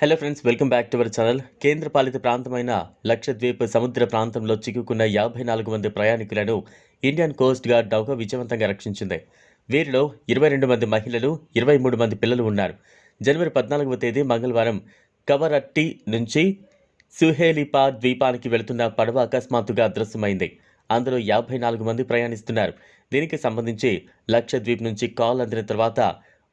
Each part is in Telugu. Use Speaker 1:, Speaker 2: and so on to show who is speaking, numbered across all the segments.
Speaker 1: Hello friends welcome back to our channel కేంద్రపాలిత ప్రాంతమైన లక్షద్వీప్ సముద్ర ప్రాంతంలో చిక్కుకున్న యాభై నాలుగు మంది ప్రయాణికులను ఇండియన్ కోస్ట్ గార్డ్ నౌక విజయవంతంగా రక్షించింది. వీరిలో ఇరవై రెండు మంది మహిళలు ఇరవై మూడు మంది పిల్లలు ఉన్నారు. జనవరి పద్నాలుగవ తేదీ మంగళవారం కవరట్టి నుంచి సుహేలిపా ద్వీపానికి వెళుతున్న పడవ అకస్మాత్తుగా అదృశ్యమైంది. అందులో యాభై నాలుగు మంది ప్రయాణిస్తున్నారు. దీనికి సంబంధించి లక్షద్వీప్ నుంచి కాల్ అందిన తర్వాత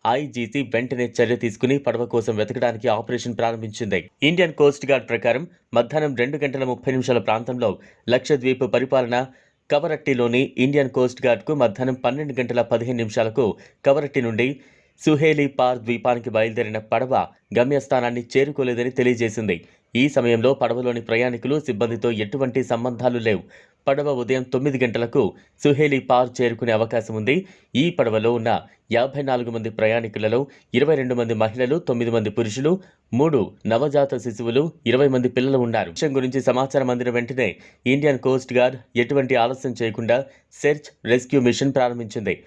Speaker 1: ఐజీసీ వెంటనే చర్య తీసుకుని పడవ కోసం వెతకడానికి ఆపరేషన్ ప్రారంభించింది. ఇండియన్ కోస్ట్ గార్డ్ ప్రకారం మధ్యాహ్నం రెండు గంటల ముప్పై నిమిషాల ప్రాంతంలో లక్షద్వీప్ పరిపాలన కవరట్టిలోని ఇండియన్ కోస్ట్ గార్డ్కు మధ్యాహ్నం పన్నెండు గంటల పదిహేను నిమిషాలకు కవరట్టి నుండి సుహేలీ పార్ ద్వీపానికి బయలుదేరిన పడవ గమ్యస్థానాన్ని చేరుకోలేదని తెలియజేసింది. ఈ సమయంలో పడవలోని ప్రయాణికులు సిబ్బందితో ఎటువంటి సంబంధాలు లేవు. పడవ ఉదయం తొమ్మిది గంటలకు సుహేలీ పార్ చేరుకునే అవకాశం ఉంది. ఈ పడవలో ఉన్న యాభై నాలుగు మంది ప్రయాణికులలో ఇరవై రెండు మంది మహిళలు తొమ్మిది మంది పురుషులు మూడు నవజాత శిశువులు ఇరవై మంది పిల్లలు ఉన్నారు. విషయం గురించి సమాచారం అందిన వెంటనే ఇండియన్ కోస్ట్ గార్డ్ ఎటువంటి ఆలస్యం చేయకుండా సెర్చ్ రెస్క్యూ మిషన్ ప్రారంభించింది.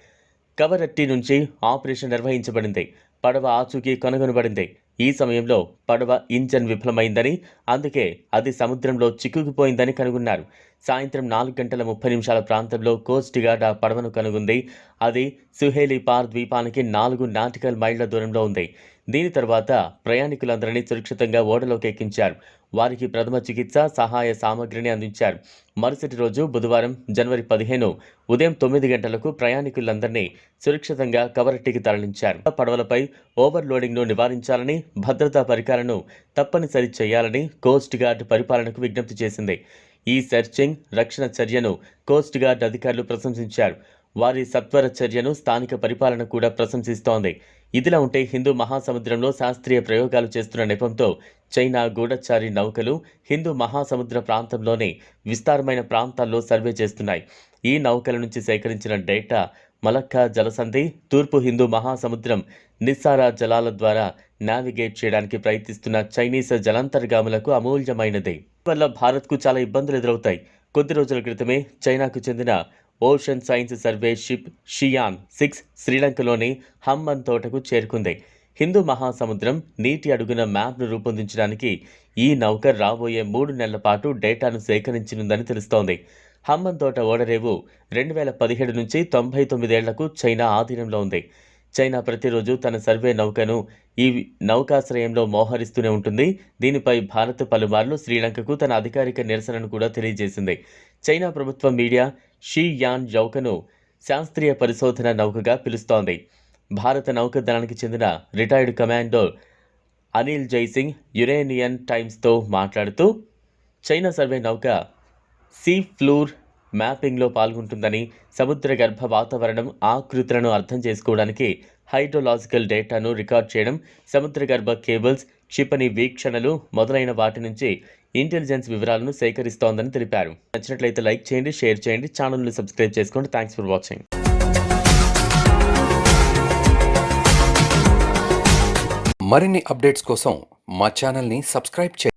Speaker 1: కవరట్టి నుంచి ఆపరేషన్ నిర్వహించబడింది. పడవ ఆచూకీ కనుగొనబడింది. ఈ సమయంలో పడవ ఇంజన్ విఫలమైందని అందుకే అది సముద్రంలో చిక్కుకుపోయిందని కనుగొన్నారు. సాయంత్రం నాలుగు గంటల ముప్పై నిమిషాల ప్రాంతంలో కోస్ట్ గార్డ్ ఆ పడవను కనుగొంది. అది సుహేలి పార్ ద్వీపానికి నాలుగు నాటికల్ మైళ్ళ దూరంలో ఉంది. దీని తర్వాత ప్రయాణికులందరినీ సురక్షితంగా ఓడలోకి ఎక్కించారు. వారికి ప్రథమ చికిత్స సహాయ సామగ్రిని అందించారు. మరుసటి రోజు బుధవారం జనవరి పదిహేను ఉదయం తొమ్మిది గంటలకు ప్రయాణికులందరినీ సురక్షితంగా కవరట్టికి తరలించారు. పడవలపై ఓవర్లోడింగ్ను నివారించాలని భద్రతా పరికరాలను తప్పనిసరి చేయాలని కోస్ట్ గార్డ్ పరిపాలనకు విజ్ఞప్తి చేసింది. ఈ సెర్చింగ్ రక్షణ చర్యను కోస్ట్ గార్డ్ అధికారులు ప్రశంసించారు. వారి సత్వర చర్యను స్థానిక పరిపాలన కూడా ప్రశంసిస్తోంది. ఇదిలా ఉంటే హిందూ మహాసముద్రంలో శాస్త్రీయ ప్రయోగాలు చేస్తున్న నెపంతో చైనా గూఢచారి నౌకలు హిందూ మహాసముద్ర ప్రాంతంలోని విస్తారమైన ప్రాంతాల్లో సర్వే చేస్తున్నాయి. ఈ నౌకల నుంచి సేకరించిన డేటా మలక్కా జలసంధి తూర్పు హిందూ మహాసముద్రం నిస్సారా జలాల ద్వారా నావిగేట్ చేయడానికి ప్రయత్నిస్తున్న చైనీస్ జలాంతర్గాములకు అమూల్యమైనది. వల్ల భారత్కు చాలా ఇబ్బందులు ఎదురవుతాయి. కొద్ది రోజుల క్రితమే చైనాకు చెందిన ocean science survey ship Shiyan six శ్రీలంకలోని హమ్మన్ తోటకు చేరుకుంది. హిందూ మహాసముద్రం నీటి అడుగున మ్యాప్ను రూపొందించడానికి ఈ నౌక రాబోయే మూడు నెలల పాటు డేటాను సేకరించనుందని తెలుస్తోంది. హమ్మన్ తోట ఓడరేవు రెండు వేల పదిహేడు నుంచి తొంభై తొమ్మిదేళ్ళకు చైనా ఆధీనంలో ఉంది. చైనా ప్రతిరోజు తన సర్వే నౌకను ఈ నౌకాశ్రయంలో మోహరిస్తూనే ఉంటుంది. దీనిపై భారత్ పలుమార్లు శ్రీలంకకు తన అధికారిక నిరసనను కూడా తెలియజేసింది. చైనా ప్రభుత్వ మీడియా షీ యాన్ నౌకను శాస్త్రీయ పరిశోధన నౌకగా పిలుస్తోంది. భారత నౌకాదళానికి చెందిన retired commander Anil Jaisingh Uranian టైమ్స్తో మాట్లాడుతూ చైనా సర్వే నౌక సీ ఫ్లూర్ మ్యాపింగ్లో పాల్గొంటుందని సముద్ర గర్భ వాతావరణం ఆకృతులను అర్థం చేసుకోవడానికి హైడ్రోలాజికల్ డేటాను రికార్డ్ చేయడం సముద్ర గర్భ కేబుల్స్ క్షిపణి వీక్షణలు మొదలైన వాటి నుంచి ఇంటెలిజెన్స్ వివరాలను సేకరిస్తోందని తెలిపారు. నచ్చినట్లయితే లైక్ చేయండి షేర్ చేయండి ఛానల్ని సబ్స్క్రైబ్ చేసుకోండి. Thanks for watching.
Speaker 2: మరిన్ని అప్డేట్స్ కోసం మా ఛానల్ని సబ్స్క్రైబ్ చేయండి.